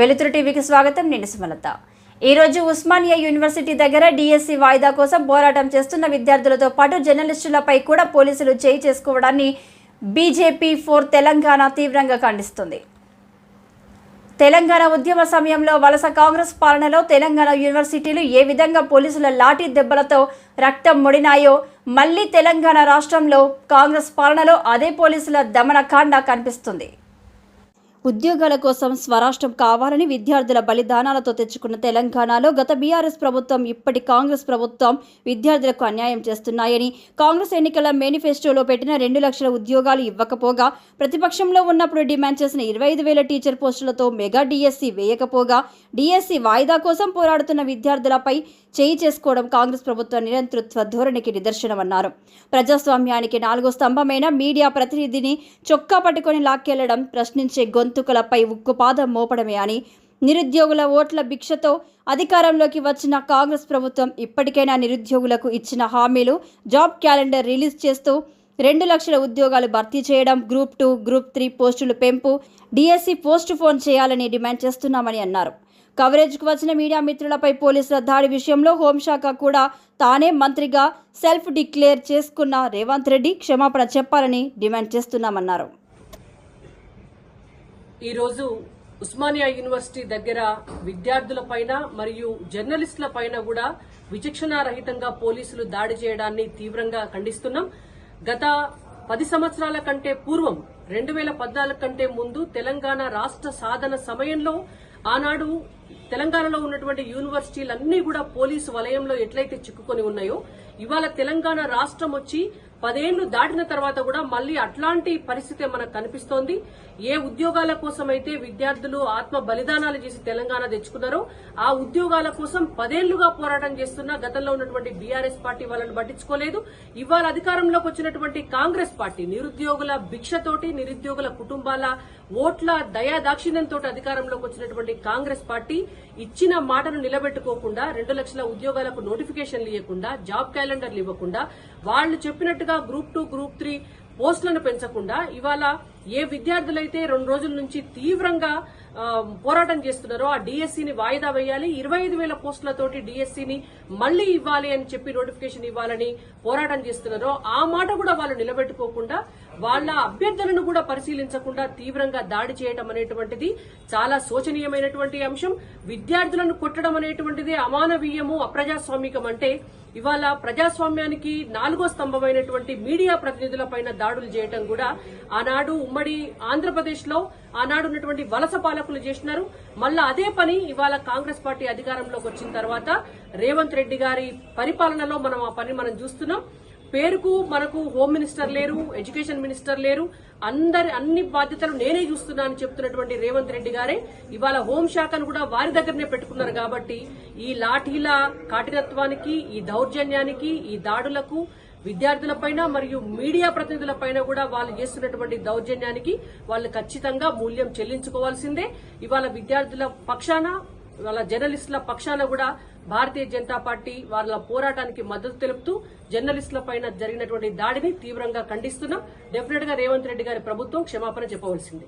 వెలుతురు టీవీకి స్వాగతం. నేను సుమలత. ఈరోజు ఉస్మానియా యూనివర్సిటీ దగ్గర డిఎస్సి వాయిదా కోసం పోరాటం చేస్తున్న విద్యార్థులతో పాటు జర్నలిస్టులపై కూడా పోలీసులు చేయి చేసుకోవడాన్ని బీజేపీ ఫోర్ తెలంగాణ తీవ్రంగా ఖండిస్తుంది. తెలంగాణ ఉద్యమ సమయంలో వలస కాంగ్రెస్ పాలనలో తెలంగాణ యూనివర్సిటీలు ఏ విధంగా పోలీసుల లాఠీ దెబ్బలతో రక్తం ముడినాయో మళ్ళీ తెలంగాణ రాష్ట్రంలో కాంగ్రెస్ పాలనలో అదే పోలీసుల దమనకాండ కనిపిస్తుంది. ఉద్యోగాల కోసం స్వరాష్ట్రం కావాలని విద్యార్థుల బలిదానాలతో తెచ్చుకున్న తెలంగాణలో గత బీఆర్ఎస్ ప్రభుత్వం ఇప్పటి కాంగ్రెస్ ప్రభుత్వం విద్యార్థులకు అన్యాయం చేస్తున్నాయని. కాంగ్రెస్ ఎన్నికల మేనిఫెస్టోలో పెట్టిన రెండు లక్షల ఉద్యోగాలు ఇవ్వకపోగా ప్రతిపక్షంలో ఉన్నప్పుడు డిమాండ్ చేసిన ఇరవై ఐదు వేల టీచర్ పోస్టులతో మెగా డిఎస్సి వేయకపోగా డిఎస్సి వాయిదా కోసం పోరాడుతున్న విద్యార్థులపై చేయి చేసుకోవడం కాంగ్రెస్ ప్రభుత్వ నిరంతృత్వ ధోరణికి నిదర్శనమన్నారు. ప్రజాస్వామ్యానికి నాలుగో స్తంభమైన మీడియా ప్రతినిధిని చొక్కా పట్టుకొని లాక్కెళ్ళడం ప్రశ్నించే గొంతుకలపై ఉక్కుపాదం మోపడమే అని నిరుద్యోగుల ఓట్ల భిక్షతో అధికారంలోకి వచ్చిన కాంగ్రెస్ ప్రభుత్వం ఇప్పటికైనా నిరుద్యోగులకు ఇచ్చిన హామీలు జాబ్ క్యాలెండర్ రిలీజ్ చేస్తూ రెండు లక్షల ఉద్యోగాలు భర్తీ చేయడం గ్రూప్ టూ గ్రూప్ త్రీ పోస్టులు పెంపు డిఎస్సి పోస్ట్ ఫోన్ చేయాలని డిమాండ్ చేస్తున్నామని అన్నారు. కవరేజ్కు వచ్చిన మీడియా మిత్రులపై పోలీసుల దాడి విషయంలో హోంశాఖ కూడా తానే మంత్రిగా సెల్ఫ్ డిక్లేర్ చేసుకున్న రేవంత్ రెడ్డి క్షమాపణ చెప్పాలని డిమాండ్ చేస్తున్నామన్నారు. ఈరోజు ఉస్మానియా యూనివర్సిటీ దగ్గర విద్యార్థుల పైన మరియు జర్నలిస్టుల పైన కూడా విచక్షణారహితంగా పోలీసులు దాడి చేయడాన్ని తీవ్రంగా ఖండిస్తున్నాం. గత పది సంవత్సరాల కంటే పూర్వం రెండు వేల పద్నాలుగు కంటే ముందు తెలంగాణ రాష్ట్ర సాధన సమయంలో ఆనాడు తెలంగాణలో ఉన్నటువంటి యూనివర్సిటీలన్నీ కూడా పోలీసు వలయంలో ఎట్లయితే చిక్కుకొని ఉన్నాయో ఇవాళ తెలంగాణ రాష్ట్రం వచ్చి పదేళ్ళు దాటిన తర్వాత కూడా మళ్ళీ అట్లాంటి పరిస్థితి మనకు కనిపిస్తోంది. ఏ ఉద్యోగాల కోసం అయితే విద్యార్థులు ఆత్మ బలిదానాలు చేసి తెలంగాణ తెచ్చుకున్నారో ఆ ఉద్యోగాల కోసం పదేళ్ళుగా పోరాటం చేస్తున్న గతంలో ఉన్నటువంటి బీఆర్ఎస్ పార్టీ వాళ్ళని పట్టించుకోలేదు. ఇవాళ అధికారంలోకి వచ్చినటువంటి కాంగ్రెస్ పార్టీ నిరుద్యోగుల భిక్షతోటి నిరుద్యోగుల కుటుంబాల ఓట్ల దయాదాక్షిణ్యంతో అధికారంలోకి వచ్చినటువంటి కాంగ్రెస్ పార్టీ ఇచ్చిన మాటను నిలబెట్టుకోకుండా రెండు లక్షల ఉద్యోగాలకు నోటిఫికేషన్లు ఇవ్వకుండా జాబ్ క్యాలెండర్లు ఇవ్వకుండా వాళ్ళు చెప్పినట్టుగా గ్రూప్ టూ గ్రూప్ త్రీ పోస్టులను పెంచకుండా ఇవాళ ఏ విద్యార్థులైతే రెండు రోజుల నుంచి తీవ్రంగా పోరాటం చేస్తున్నారో ఆ డిఎస్సిని వాయిదా వేయాలి. ఇరవై ఐదు వేల పోస్టులతోటి డిఎస్సిని మళ్ళీ ఇవ్వాలి అని చెప్పి నోటిఫికేషన్ ఇవ్వాలని పోరాటం చేస్తున్నారో ఆ మాట కూడా వాళ్ళు నిలబెట్టుకోకుండా వాళ్ళ అభ్యర్థనను కూడా పరిశీలించకుండా తీవ్రంగా దాడి చేయడం అనేటువంటిది చాలా శోచనీయమైనటువంటి అంశం. విద్యార్థులను కొట్టడం అనేటువంటిది అమానవీయము అప్రజాస్వామికం అంటే ఇవాళ ప్రజాస్వామ్యానికి నాలుగో స్తంభమైనటువంటి మీడియా ప్రతినిధులపైన దాడులు చేయడం కూడా ఆనాడు ఉమ్మడి ఆంధ్రప్రదేశ్లో ఆనాడు ఉన్నటువంటి వలస పాలకులు చేసినారు. మళ్ళా అదే పని ఇవాళ కాంగ్రెస్ పార్టీ అధికారంలోకి వచ్చిన తర్వాత రేవంత్ రెడ్డి గారి పరిపాలనలో మనం ఆ పని మనం చూస్తున్నాం. పేరుకు మనకు హోమ్ మినిస్టర్ లేరు ఎడ్యుకేషన్ మినిస్టర్ లేరు. అందరి అన్ని బాధ్యతలు నేనే చూస్తున్నా అని చెప్తున్నటువంటి రేవంత్ రెడ్డి గారే ఇవాళ హోంశాఖను కూడా వారి దగ్గరనే పెట్టుకున్నారు కాబట్టి ఈ లాఠీల కాఠినత్వానికి ఈ దౌర్జన్యానికి ఈ దాడులకు విద్యార్థులపైన మరియు మీడియా ప్రతినిధులపైన కూడా వాళ్ళు చేస్తున్నటువంటి దౌర్జన్యానికి వాళ్ళు ఖచ్చితంగా మూల్యం చెల్లించుకోవాల్సిందే. ఇవాళ విద్యార్థుల పక్షాన వాళ్ళ జర్నలిస్టుల పక్షాన కూడా భారతీయ జనతా పార్టీ వాళ్ళ పోరాటానికి మద్దతు తెలుపుతూ జర్నలిస్టుల పైన జరిగినటువంటి దాడిని తీవ్రంగా ఖండిస్తున్నాం. డెఫినెట్గా రేవంత్ రెడ్డి గారి ప్రభుత్వం క్షమాపణ చెప్పవలసిందే.